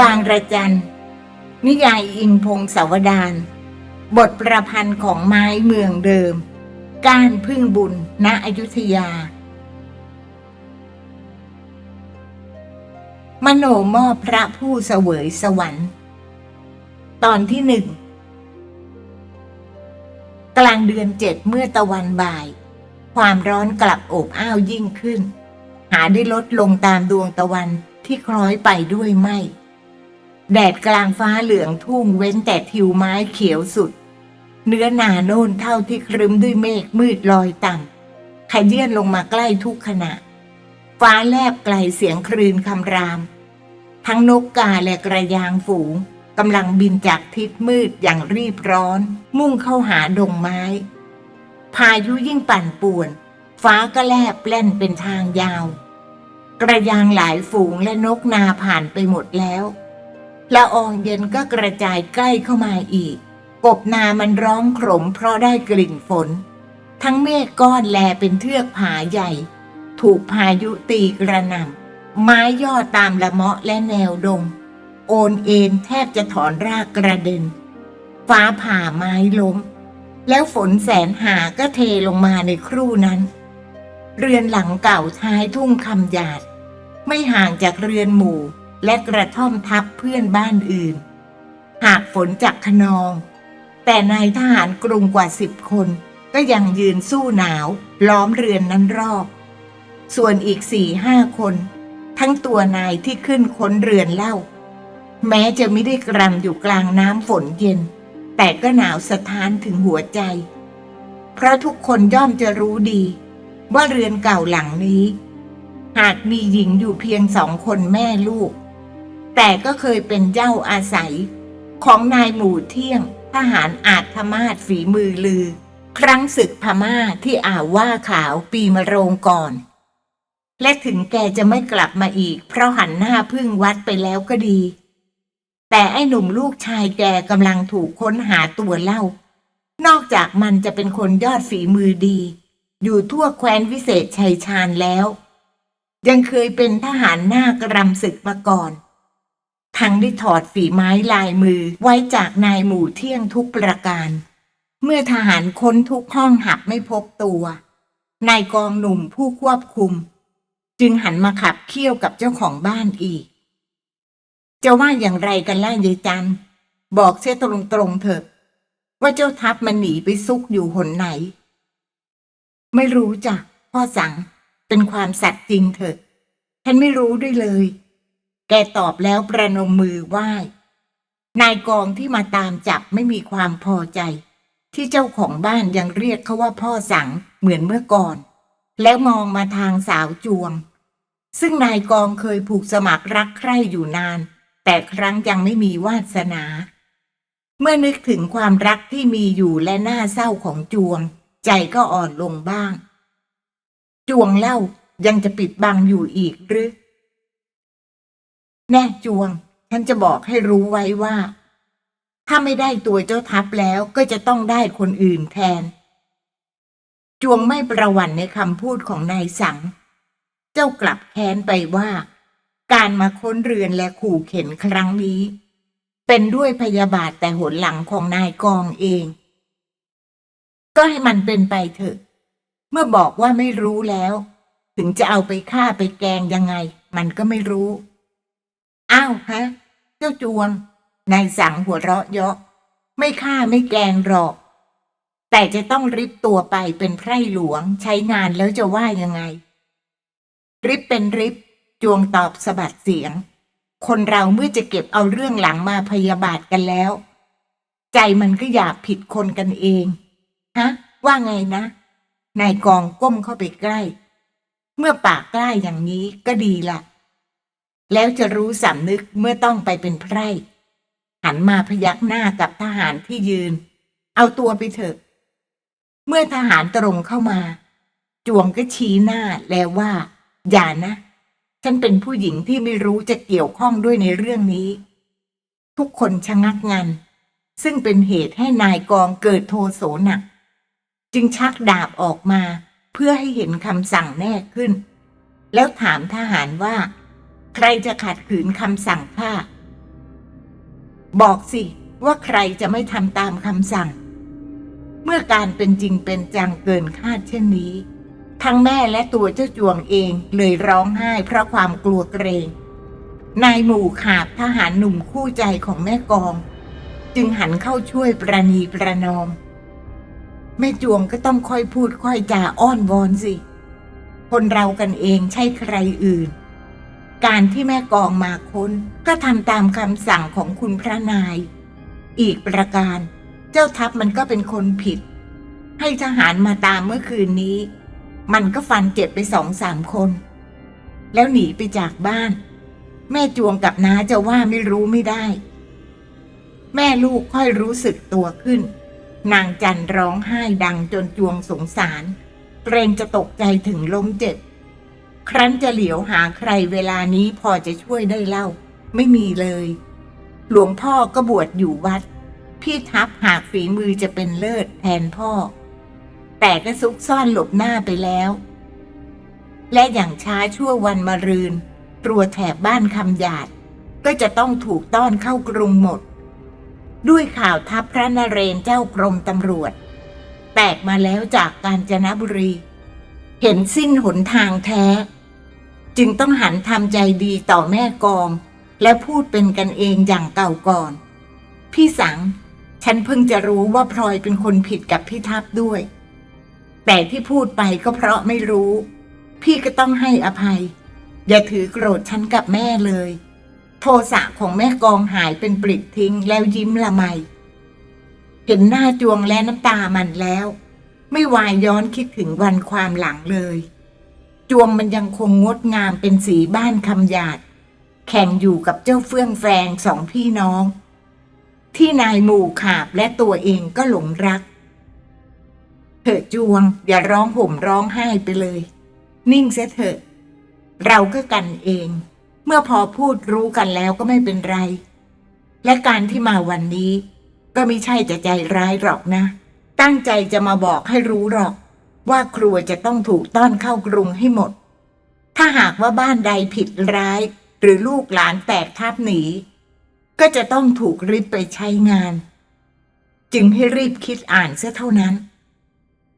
บางระจัน นิยายอิงพงศาวดารบทประพันธ์ของไม้เมืองเดิม ก้านพึ่งบุญณอยุธยา มโนมอบพระผู้เสวยสวรรค์ ตอนที่หนึ่งกลางเดือนเจ็ดเมื่อตะวันบ่าย ความร้อนกลับอบอ้าวยิ่งขึ้น หาได้ลดลงตามดวงตะวันที่คล้อยไปด้วยไม่ แดดกลางฟ้าเหลืองทุ่งเว้นแต่ทิวไม้เขียวสุด เนื้อหนาโน่นเท่าที่ครึ้มด้วยเมฆมืดลอยต่ำขยื่นลงมาใกล้ทุกขณะ ฟ้าแลบไกลเสียงครืนคำราม ทั้งนกกาและกระยางฝูงกำลังบินจากทิศมืดอย่างรีบร้อน มุ่งเข้าหาดงไม้ พายุยิ่งปั่นป่วน ฟ้าก็แลบแล่นเป็นทางยาว กระยางหลายฝูงและนกนาผ่านไปหมดแล้ว ละอองเย็นก็กระจายใกล้เข้ามาอีก กบนามันร้องขมเพราะได้กลิ่นฝน ทั้งเมฆก้อนแลเป็นเทือกผาใหญ่ ถูกพายุตีกระหน่ำไม้ย่อตามละเมาะและแนวดง โอนเอ็นแทบจะถอนรากกระเด็น ฟ้าผ่าไม้ล้ม แล้วฝนแสนหาก็เทลงมาในครู่นั้น เรือนหลังเก่าท้ายทุ่งคำหยาด ไม่ห่างจากเรือนหมู่ และกระท่อมทับเพื่อนบ้านอื่น หากฝนจากขนอง แต่นายทหารกรุงกว่าสิบคน ก็ยังยืนสู้หนาว ล้อมเรือนนั้นรอบ ส่วนอีกสี่ห้าคน ทั้งตัวนายที่ขึ้นค้นเรือนเล่า แม้จะไม่ได้กรำอยู่กลางน้ำฝนเย็น แต่ก็หนาวสะท้านถึงหัวใจ เพราะทุกคนย่อมจะรู้ดี ว่าเรือนเก่าหลังนี้ หากมีหญิงอยู่เพียงสองคนแม่ลูก แต่ก็เคยเป็นเจ้าอาศัย ของนายหมู่เที่ยงทหารอาจธมาศฝีมือลือ ครั้งศึกพม่าที่อ่าวว่าขาวปีมะโรงก่อน และถึงแกจะไม่กลับมาอีก เพราะหันหน้าพึ่งวัดไปแล้วก็ดี แต่ไอ้หนุ่มลูกชายแกกำลังถูกค้นหาตัวเล่า นอกจากมันจะเป็นคนยอดฝีมือดี อยู่ทั่วแคว้นวิเศษชัยชาญแล้ว ยังเคยเป็นทหารหน้ากรำศึกมาก่อน ทั้งได้ถอดฝีไม้ลายมือไว้จากนายหมู่เที่ยงทุกประการ เมื่อทหารค้นทุกห้องหับไม่พบตัว นายกองหนุ่มผู้ควบคุม จึงหันมาขับเคี่ยวกับเจ้าของบ้านอีก จะว่าอย่างไรกันล่ะยายจันบอกเสียตรงๆเถอะ ว่าเจ้าทัพมันหนีไปซุกอยู่หนไหน ไม่รู้จ้ะพ่อสั่งเป็นความสัตย์จริงเถอะฉันไม่รู้ด้วยเลย แกตอบแล้วประนมมือไหว้ นายกองที่มาตามจับไม่มีความพอใจ ที่เจ้าของบ้านยังเรียกเขาว่าพ่อสังเหมือนเมื่อก่อน แล้วมองมาทางสาวจวง ซึ่งนายกองเคยผูกสมัครรักใคร่อยู่นาน แต่ครั้งยังไม่มีวาสนา เมื่อนึกถึงความรักที่มีอยู่และน่าเศร้าของจวง ใจก็อ่อนลงบ้าง จวงเล่ายังจะปิดบังอยู่อีกหรือ แน่จวง ฉันจะบอกให้รู้ไว้ว่า ถ้าไม่ได้ตัวเจ้าทัพแล้วก็จะต้องได้คนอื่นแทน จวงไม่ประวันในคำพูดของนายสัง เจ้ากลับแค้นไปว่า การมาค้นเรือนและขู่เข็นครั้งนี้ เป็นด้วยพยาบาทแต่หนหลังของนายกองเอง ก็ให้มันเป็นไปเถอะ เมื่อบอกว่าไม่รู้แล้ว ถึงจะเอาไปฆ่าไปแกงยังไง มันก็ไม่รู้ อ้าวฮะ เจ้าจวง นายสั่งหัวเราะเยาะ ไม่ฆ่าไม่แกงหรอก แต่จะต้องริบตัวไปเป็นไพร่หลวงใช้งานแล้วจะว่ายังไง ริบเป็นริบ จวงตอบสะบัดเสียง คนเราเมื่อจะเก็บเอาเรื่องหลังมาพยาบาทกันแล้ว ใจมันก็อยากผิดคนกันเอง ฮะ ว่าไงนะ นายกองก้มเข้าไปใกล้ เมื่อปากกล้าอย่างนี้ก็ดีล่ะ แล้วจะรู้สำนึกเมื่อต้องไปเป็นไพร่หันมาพยักหน้ากับทหารที่ยืน เอาตัวไปเถอะ เมื่อทหารตรงเข้ามา จวงก็ชี้หน้าแล้วว่า อย่านะ ฉันเป็นผู้หญิงที่ไม่รู้จะเกี่ยวข้องด้วยในเรื่องนี้ ทุกคนชะงักงัน ซึ่งเป็นเหตุให้นายกองเกิดโทโสหนัก จึงชักดาบออกมา เพื่อให้เห็นคำสั่งแน่ขึ้น แล้วถามทหารว่า ใครจะขัดขืนคำสั่งข้าบอกสิว่าใครจะไม่ทำตามคำสั่ง เมื่อการเป็นจริงเป็นจังเกินคาดเช่นนี้ ทั้งแม่และตัวเจ้าจวงเองเลยร้องไห้เพราะความกลัวเกรง นายหมู่ขาบทหารหนุ่มคู่ใจของแม่กอง จึงหันเข้าช่วยประนีประนอม แม่จวงก็ต้องค่อยพูดค่อยจาอ้อนวอนสิ คนเรากันเองใช่ใครอื่น การที่แม่กองมาค้นก็ทำตามคำสั่งของคุณพระนาย อีกประการ เจ้าทัพมันก็เป็นคนผิด ให้ทหารมาตามเมื่อคืนนี้ มันก็ฟันเจ็บไปสองสามคน แล้วหนีไปจากบ้าน แม่จวงกับน้าจะว่าไม่รู้ไม่ได้ แม่ลูกค่อยรู้สึกตัวขึ้น นางจันร้องไห้ดังจนจวงสงสาร เกรงจะตกใจถึงล้มเจ็บ ครั้นจะเหลียวหาใครเวลานี้พอจะช่วยได้เล่า ไม่มีเลย หลวงพ่อก็บวชอยู่วัด พี่ทัพหากฝีมือจะเป็นเลิศแทนพ่อ แต่ก็ซุกซ่อนหลบหน้าไปแล้ว และอย่างช้าชั่ววันมารืนตรัวแถบบ้านคำหยาด ก็จะต้องถูกต้อนเข้ากรุงหมด ด้วยข่าวทัพพระนเรนเจ้ากรมตำรวจ แตกมาแล้วจากกาญจนบุรี เห็นสิ้นหนทางแท้ จึงต้องหันทำใจดีต่อแม่กอง และพูดเป็นกันเองอย่างเก่าก่อน พี่สัง ฉันเพิ่งจะรู้ว่าพลอยเป็นคนผิดกับพี่ทัพด้วย แต่ที่พูดไปก็เพราะไม่รู้ พี่ก็ต้องให้อภัย อย่าถือโกรธฉันกับแม่เลย โทสะของแม่กองหายเป็นปลิดทิ้งแล้วยิ้มละไม เห็นหน้าจวงและน้ำตามันแล้ว ไม่วายย้อนคิดถึงวันความหลังเลย จวงมันยังคงงดงามเป็นสีบ้านคำหยาด แข่งอยู่กับเจ้าเฟื่องแฟงสองพี่น้อง ที่นายหมู่ขาบและตัวเองก็หลงรัก เถอะจวงอย่าร้องห่มร้องไห้ไปเลย นิ่งเสียเถอะ เราก็กันเอง เมื่อพอพูดรู้กันแล้วก็ไม่เป็นไร และการที่มาวันนี้ ก็ไม่ใช่จะใจร้ายหรอกนะ ตั้งใจจะมาบอกให้รู้หรอก ว่าครัวจะต้องถูกต้อนเข้ากรุงให้หมด ถ้าหากว่าบ้านใดผิดร้าย หรือลูกหลานแตกทับหนี ก็จะต้องถูกริบไปใช้งาน จึงให้รีบคิดอ่านเสียเท่านั้น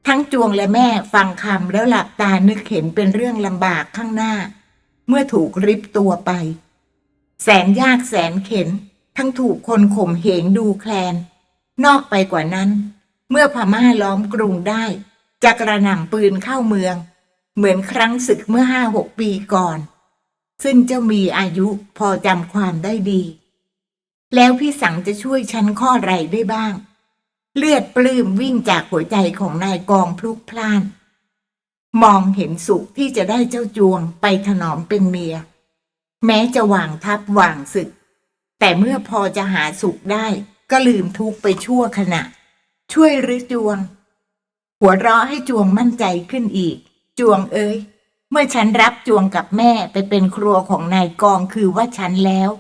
ทั้งจวงและแม่ฟังคำแล้วหลับตานึกเห็นเป็นเรื่องลำบากข้างหน้า เมื่อถูกริบตัวไป แสนยากแสนเข็น ทั้งถูกคนข่มเหงดูแคลน นอกไปกว่านั้น เมื่อพม่าล้อมกรุงได้ จะกระหน่ำปืนเข้าเมือง เหมือนครั้งศึกเมื่อห้าหกปีก่อน ซึ่งเจ้ามีอายุพอจำความได้ดี แล้วพี่สังจะช่วยฉันข้อไรได้บ้าง เลือดปลื้มวิ่งจากหัวใจของนายกองพลุกพล่าน มองเห็นสุขที่จะได้เจ้าจวงไปถนอมเป็นเมีย แม้จะหว่างทับหว่างศึก แต่เมื่อพอจะหาสุขได้ก็ลืมทุกไปชั่วขณะ ช่วยรื้อจวง หัวเราะให้จวงมั่นใจขึ้นอีก จวงเอ้ย เมื่อฉันรับจวงกับแม่ไปเป็นครัวของนายกองคือว่าฉันแล้ว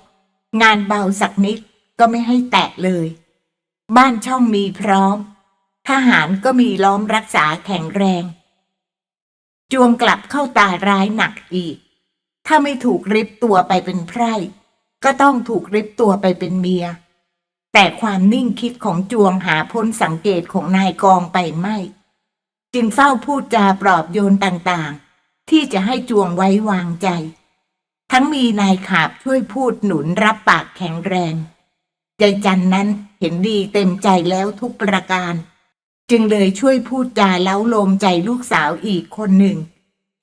งานเบาสักนิดก็ไม่ให้แตะเลย บ้านช่องมีพร้อม ทหารก็มีล้อมรักษาแข็งแรง จวงกลับเข้าตาร้ายหนักอีก ถ้าไม่ถูกริบตัวไปเป็นไพร่ก็ต้องถูกริบตัวไปเป็นเมีย แต่ความนิ่งคิดของจวงหาพ้นสังเกตของนายกองไปไม่ จึงเฝ้าพูดจาปลอบโยนต่างๆ ที่จะให้จวงไว้วางใจ ทั้งมีนายขาบช่วยพูดหนุนรับปากแข็งแรง ใจจันนั้นเห็นดีเต็มใจแล้วทุกประการ จึงเลยช่วยพูดจาเล้าโลมใจลูกสาวอีกคนหนึ่ง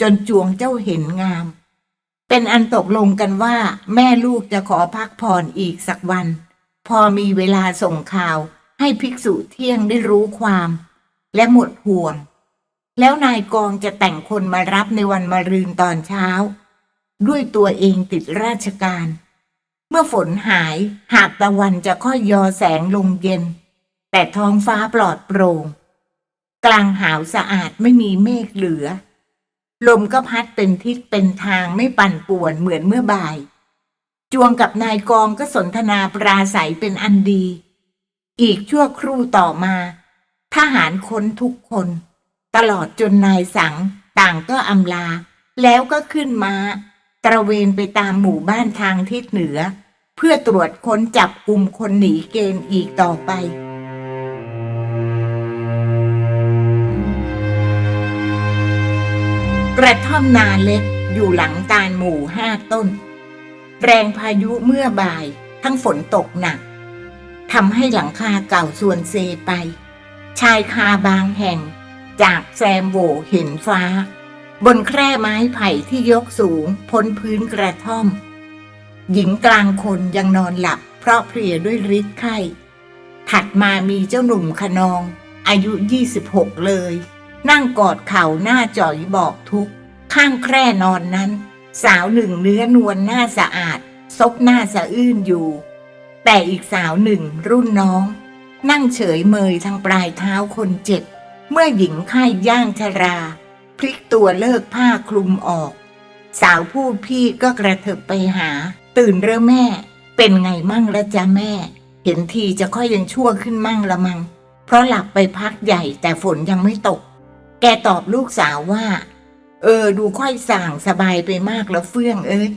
จนจวงเจ้าเห็นงาม เป็นอันตกลงกันว่า แม่ลูกจะขอพักผ่อนอีกสักวัน พอมีเวลาส่งข่าวให้ภิกษุเที่ยงได้รู้ความ และหมดห่วง แล้วนายกองจะแต่งคนมารับในวันมะรืนตอนเช้า ด้วยตัวเองติดราชการ เมื่อฝนหายหากตะวันจะค่อยยอแสงลงเย็น แต่ท้องฟ้าปลอดโปร่ง กลางหาวสะอาดไม่มีเมฆเหลือ ลมก็พัดเป็นทิศเป็นทางไม่ปั่นป่วนเหมือนเมื่อบ่าย จวงกับนายกองก็สนทนาปราศัยเป็นอันดี อีกชั่วครู่ต่อมาทหารค้นทุกคน ตลอดจนนายสังต่างก็อำลา แล้วก็ขึ้นมาตระเวนไปตามหมู่บ้านทางทิศเหนือ เพื่อตรวจค้นจับกลุ่มคนหนีเกณฑ์อีกต่อไปกระท่อมนาเล็กอยู่หลังตาลหมู่ห้าต้น แรงพายุเมื่อบ่ายทั้งฝนตกหนักทำให้หลังคาเก่าส่วนเซไป ชายคาบางแห่ง จากแซมโวเห็นฟ้า บนแคร่ไม้ไผ่ที่ยกสูงพ้นพื้นกระท่อม หญิงกลางคนยังนอนหลับ เพราะเพลียด้วยฤทธิ์ไข้ ถัดมามีเจ้าหนุ่มขนอง อายุ 26 เลย นั่งกอดเข่าหน้าจ่อยบอกทุกข์ข้างแคร่นอนนั้น สาวหนึ่งเนื้อนวลหน้าสะอาด ซบหน้าสะอื้นอยู่ แต่อีกสาวหนึ่งรุ่นน้อง นั่งเฉยเมยทางปลายเท้าคนเจ็บ เมื่อหญิงไข้ย่างชรา พลิกตัวเลิกผ้าคลุมออก สาวผู้พี่ก็กระเถิบไปหา ตื่นเรื่อแม่ เป็นไงมั่งละจ๊ะแม่ เห็นทีจะค่อยยังชั่วขึ้นมั่งละมัง เพราะหลับไปพักใหญ่แต่ฝนยังไม่ตก แกตอบลูกสาวว่า เออ ดูค่อยส่างสบายไปมากแล้วเฟื่องเอ้ย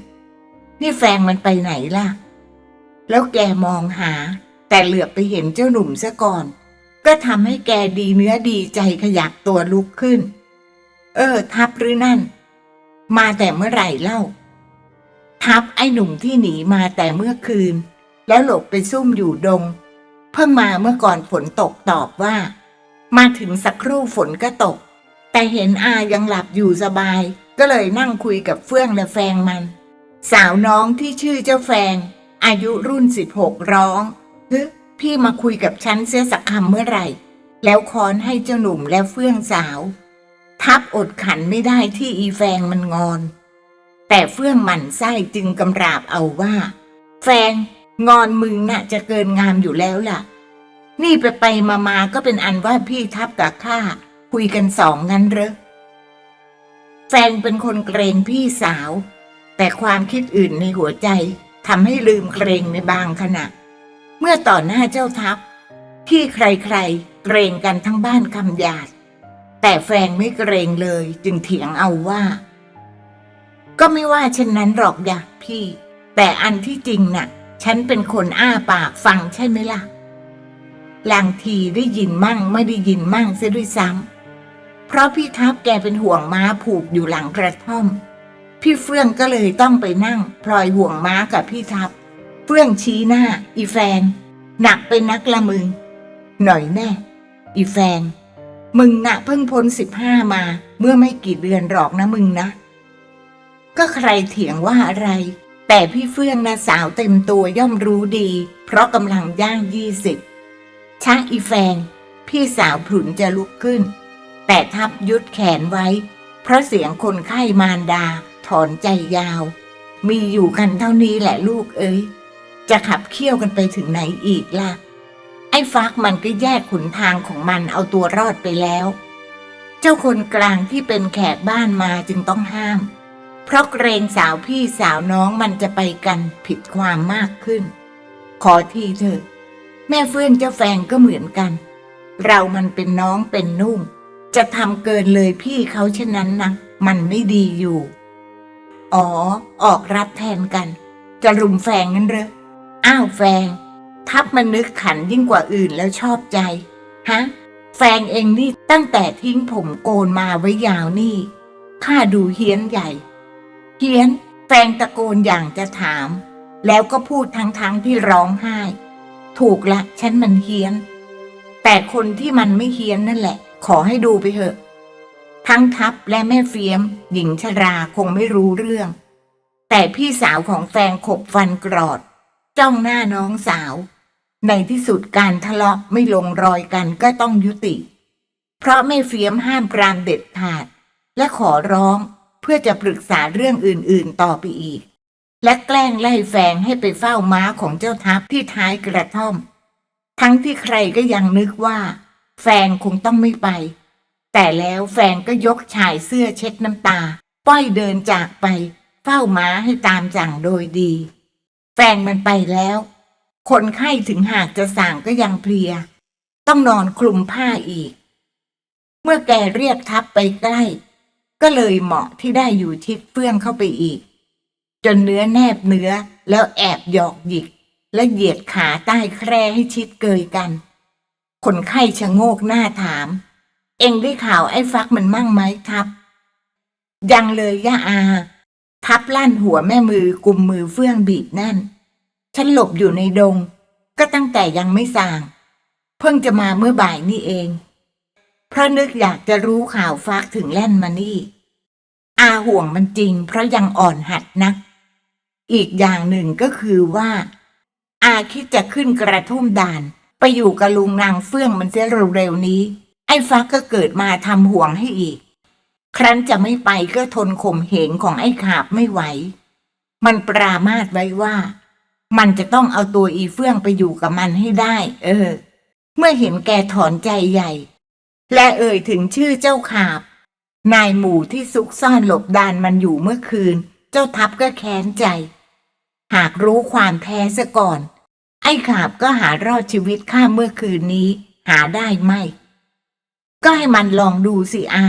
นี่แฟงมันไปไหนล่ะ แล้วแกมองหา แต่เหลือบไปเห็นเจ้าหนุ่มซะก่อน ก็ทำให้แกดีเนื้อดีใจขยับตัวลุกขึ้น เออ ทับหรือนั่น มาแต่เมื่อไหร่เล่า ทับไอ้หนุ่มที่หนีมาแต่เมื่อคืน แล้วหลบไปซุ่มอยู่ดง เพิ่งมาเมื่อก่อนฝนตกตอบว่า มาถึงสักครู่ฝนก็ตก แต่เห็นอายังหลับอยู่สบาย ก็เลยนั่งคุยกับเฟื่องและแฟงมัน สาวน้องที่ชื่อเจ้าแฟง อายุรุ่นสิบหกร้องฮึ พี่มาคุยกับฉันเสียสักคำเมื่อไหร่ แล้วค้อนให้เจ้าหนุ่มและเฟื่องสาว ทับอดขันไม่ได้ที่อีแฟงมันงอน แต่เฟื่องหมั่นไส้จึงกำราบเอาว่า แฟงงอนมึงน่ะจะเกินงามอยู่แล้วล่ะ นี่ไปไปมามาก็เป็นอันว่าพี่ทับกับข้าคุยกันสองงั้นเหรอแฟงเป็นคนเกรงพี่สาว แต่ความคิดอื่นในหัวใจทำให้ลืมเกรงในบางขณะ เมื่อต่อหน้าเจ้าทัพ ที่ใครๆ เกรงกันทั้งบ้านคำหยาด แต่แฟงไม่เกรงเลยจึงเถียงเอาว่า ก็ไม่ว่าเช่นนั้นหรอกอยากพี่ แต่อันที่จริงน่ะ ฉันเป็นคนอ้าปากฟังใช่ไหมล่ะลางทีได้ยินมั่งไม่ได้ยินมั่งเสียด้วยซ้ำเพราะพี่ทัพแกเป็นห่วงม้าผูกอยู่หลังกระท่อม พี่เฟื่องก็เลยต้องไปนั่งพลอยห่วงม้ากับพี่ทัพ เฟื่องชี้หน้า อีแฟง หนักเป็นนักละมึง หน่อยแน่ อีแฟง มึงนะเพิ่งพ้นสิบห้ามา เมื่อไม่กี่เดือนหรอกนะมึงนะ ก็ใครเถียงว่าอะไร แต่พี่เฟื่องนะสาวเต็มตัวย่อมรู้ดี เพราะกำลังย่างยี่สิบชักอีแฟง พี่สาวผุนจะลุกขึ้น แต่ทับยุดแขนไว้ เพราะเสียงคนไข้มารดา ถอนใจยาว มีอยู่กันเท่านี้แหละลูกเอ้ย จะขับเคี่ยวกันไปถึงไหนอีกล่ะ ไอ้ฟักมันก็แยกขุนทางของมันเอาตัวรอดไปแล้ว เจ้าคนกลางที่เป็นแขกบ้านมาจึงต้องห้าม เพราะเกรงสาวพี่สาวน้องมันจะไปกันผิดความมากขึ้น ขอทีเถอะ แม่เฟื่องเจ้าแฟงก็เหมือนกัน เรามันเป็นน้องเป็นนุ่ง จะทำเกินเลยพี่เขาเช่นนั้นนะมันไม่ดีอยู่ อ๋อ ออกรับแทนกัน จะรุมแฟงงั้นเหรอ อ้าวแฟง ทับมันนึกขันยิ่งกว่าอื่นแล้วชอบใจ ฮะ แฟงเองนี่ตั้งแต่ทิ้งผมโกนมาไว้ยาวนี่ข้าดูเฮี้ยนใหญ่ เฮี้ยน แฟงตะโกนอย่างจะถาม แล้วก็พูดทั้งๆทที่ร้องไห้ ถูกละฉันมันเฮี้ยน แต่คนที่มันไม่เฮี้ยนนั่นแหละ ขอให้ดูไปเถอะ ทั้งทัพและแม่เฟียม หญิงชราคงไม่รู้เรื่อง แต่พี่สาวของแฟงขบฟันกรอด จ้องหน้าน้องสาว ในที่สุดการทะเลาะไม่ลงรอยกันก็ต้องยุติ เพราะแม่เฟียมห้ามปรามเด็ดขาด และขอร้องเพื่อจะปรึกษาเรื่องอื่นๆต่อไปอีก และแกล้งไล่แฟงให้ไปเฝ้าม้าของเจ้าทัพที่ท้ายกระท่อม ทั้งที่ใครก็ยังนึกว่า แฟงคงต้องไม่ไป แต่แล้วแฟงก็ยกชายเสื้อเช็ดน้ำตา ป้อยเดินจากไป เฝ้าม้าให้ตามสั่งโดยดี แฟงมันไปแล้ว คนไข้ถึงหากจะสั่งก็ยังเพลีย ต้องนอนคลุมผ้าอีก เมื่อแกเรียกทัพไปใกล้ ก็เลยเหมาะที่ได้อยู่ชิดเฟื่องเข้าไปอีก จนเนื้อแนบเนื้อแล้วแอบหยอกหยิก และเหยียดขาใต้แคร่ให้ชิดเกยกัน คนไข้ชะโงกหน้าถาม เองได้ข่าวไอ้ฟักมันมั่งไหมทับ ยังเลยย่าอา ทับลั่นหัวแม่มือกุมมือเฟื่องบีบแน่น ฉันหลบอยู่ในดง ก็ตั้งแต่ยังไม่สาง เพิ่งจะมาเมื่อบ่ายนี่เอง เพราะนึกอยากจะรู้ข่าวฟักถึงแล่นมานี่ อาห่วงมันจริง เพราะยังอ่อนหัดนัก อีกอย่างหนึ่งก็คือว่า อาคิดจะขึ้นกระทุ่มด่าน ไปอยู่กับลุงนางเฟื่องมันเสียเร็วๆนี้ ไอ้ฟักก็เกิดมาทำห่วงให้อีก ครั้นจะไม่ไปก็ทนข่มเหงของไอ้ขาบไม่ไหว มันปรามาสไว้ว่า มันจะต้องเอาตัวอีเฟื่องไปอยู่กับมันให้ได้ เออ เมื่อเห็นแกถอนใจใหญ่ และเอ่ยถึงชื่อเจ้าขาบ นายหมู่ที่ซุกซ่อนหลบดานมันอยู่เมื่อคืน เจ้าทัพก็แค้นใจ หากรู้ความแท้ซะก่อน ไอ้ขาบก็หารอดชีวิตข้าเมื่อคืนนี้ หาได้ไหม ก็ให้มันลองดูสิอา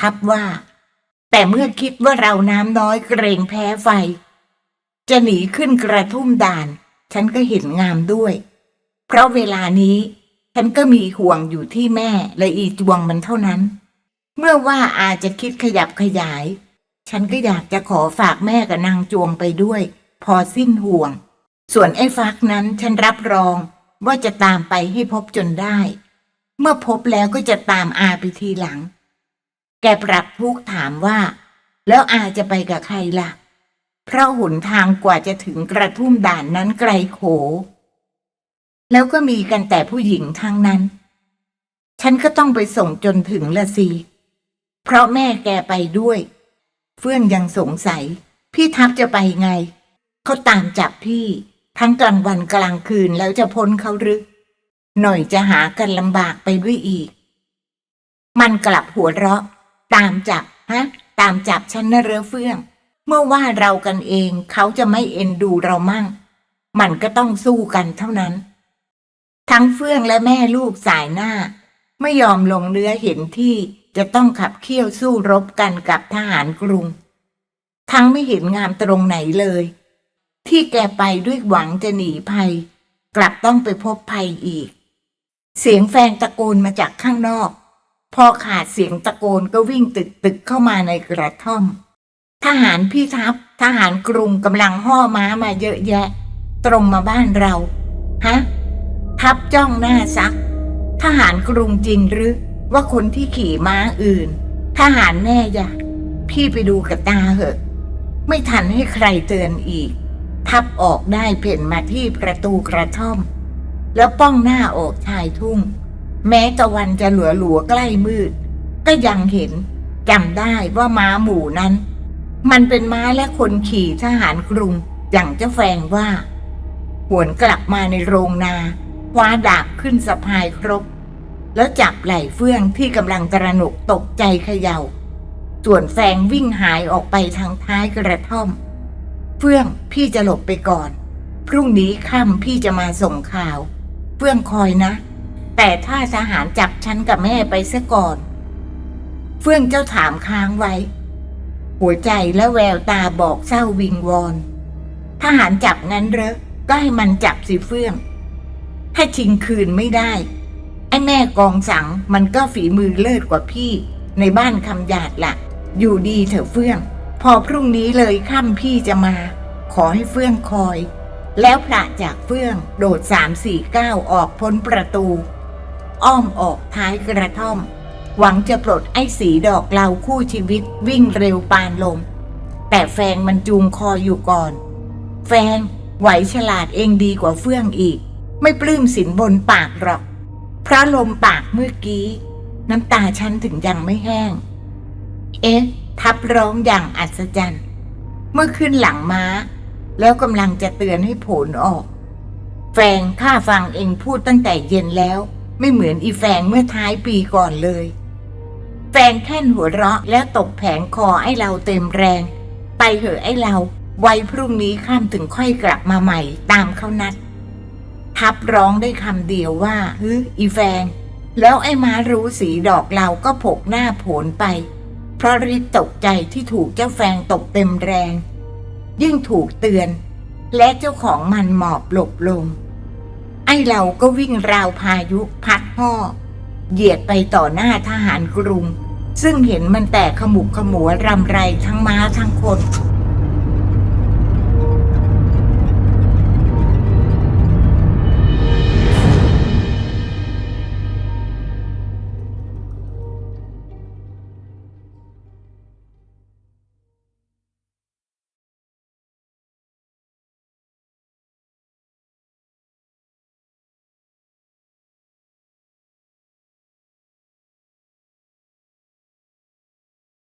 ทับว่า แต่เมื่อคิดว่าเราน้ำน้อยเกรงแพ้ไฟ จะหนีขึ้นกระทุ่มด่าน ฉันก็เห็นงามด้วย เพราะเวลานี้ ฉันก็มีห่วงอยู่ที่แม่และอีจวงมันเท่านั้น เมื่อว่าอาจจะคิดขยับขยาย ฉันก็อยากจะขอฝากแม่กับนางจวงไปด้วย พอสิ้นห่วง ส่วนไอ้ฟักนั้นฉันรับรองว่าจะตามไปให้พบจนได้ เมื่อพบแล้วก็จะตามอาไปทีหลัง แกปรับทุกข์ถามว่า แล้วอาจะไปกับใครล่ะ เพราะหนทางกว่าจะถึงกระทุ่มด่านนั้นไกลโข แล้วก็มีกันแต่ผู้หญิงทั้งนั้น ฉันก็ต้องไปส่งจนถึงละสิ เพราะแม่แกไปด้วย เฟื่องยังสงสัย พี่ทัพจะไปไง เขาตามจับพี่ ทั้งกลางวันกลางคืนแล้วจะพ้นเขาหรือหน่อยจะหากันลำบากไปด้วยอีก มันกลับหัวเราะ ตามจับฮะตามจับฉันนะเรือเฟื่อง เมื่อว่าเรากันเองเขาจะไม่เอ็นดูเรามั่ง มันก็ต้องสู้กันเท่านั้น ทั้งเฟื่องและแม่ลูกสายหน้า ไม่ยอมลงเนื้อเห็นที่จะต้องขับเคี่ยวสู้รบกันกับทหารกรุง ทั้งไม่เห็นงามตรงไหนเลย ที่แกไปด้วยหวังจะหนีภัย กลับต้องไปพบภัยอีก เสียงแฟนตะโกนมาจากข้างนอก พอขาดเสียงตะโกนก็วิ่งตึกตึกเข้ามาในกระท่อม ทหารพี่ทัพทหารกรุงกำลังห่อม้ามาเยอะแยะ ตรงมาบ้านเรา ฮะ ทับจ้องหน้าซัก ทหารกรุงจริงหรือว่าคนที่ขี่ม้าอื่น ทหารแน่ยะพี่ไปดูกับตาเหอะ ไม่ทันให้ใครเตือนอีก ทับออกได้เพ่นมาที่ประตูกระท่อม แล้วป้องหน้าออกชายทุ่ง แม้ตะวันจะหลัวหลัวใกล้มืด ก็ยังเห็นจำได้ว่าม้าหมู่นั้น มันเป็นม้าและคนขี่ทหารกรุงอย่างเจ้าแฟงว่า หวนกลับมาในโรงนาคว้าดาบขึ้นสะพายครบ แล้วจับไหล่เฟื่องที่กำลังตระหนกตกใจเขยา่า ส่วนแฟงวิ่งหายออกไปทางท้ายกระท่อม เฟื่องพี่จะหลบไปก่อน พรุ่งนี้ค่ำพี่จะมาส่งข่าว เฟื่องคอยนะ แต่ถ้าทหารจับฉันกับแม่ไปซะก่อน เฟื่องเจ้าถามค้างไว้ หัวใจและแววตาบอกเศร้าวิงวอนทหารจับงั้นเหรอก็ให้มันจับสิเฟื่อง ถ้าชิงคืนไม่ได้ ไอ้แม่กองสังมันก็ฝีมือเลิศกว่าพี่ ในบ้านคำหยาดละอยู่ดีเถอะเฟื่อง พอพรุ่งนี้เลยค่ำพี่จะมา ขอให้เฟื่องคอย แล้วพระจากเฟื่องโดดสามสี่เก้าออกพ้นประตู อ้อมออกท้ายกระท่อม หวังจะปลดไอ้สีดอกเหลาคู่ชีวิตวิ่งเร็วปานลม แต่แฟงมันจูงคออยู่ก่อน แฟงไหวฉลาดเองดีกว่าเฟื่องอีก ไม่ปลื้มสินบนปากหรอกเพราะลมปากเมื่อกี้ น้ำตาฉันถึงยังไม่แห้ง เอ๊ะ ทับร้องอย่างอัศจรรย์ เมื่อขึ้นหลังม้า แล้วกำลังจะเตือนให้ผลออก แฟงข้าฟังเองพูดตั้งแต่เย็นแล้ว ไม่เหมือนอีแฟงเมื่อท้ายปีก่อนเลย แฟงแค่นหัวเราะแล้วตบแผงคอไอ้เราเต็มแรง ไปเหอะไอ้เราไว้พรุ่งนี้ข้ามถึงค่อยกลับมาใหม่ตามเขานัด ทับร้องได้คำเดียวว่าฮึอีแฟง แล้วไอ้ม้ารู้สีดอกเราก็ผกหน้าโผนไป เพราะริดตกใจที่ถูกเจ้าแฟงตบเต็มแรง ยิ่งถูกเตือน และเจ้าของมันหมอบหลบลง เราก็วิ่งราวพายุพัดห่อ เหยียดไปต่อหน้าทหารกรุง ซึ่งเห็นมันแตกขมุกขมัวรำไรทั้งม้าทั้งคน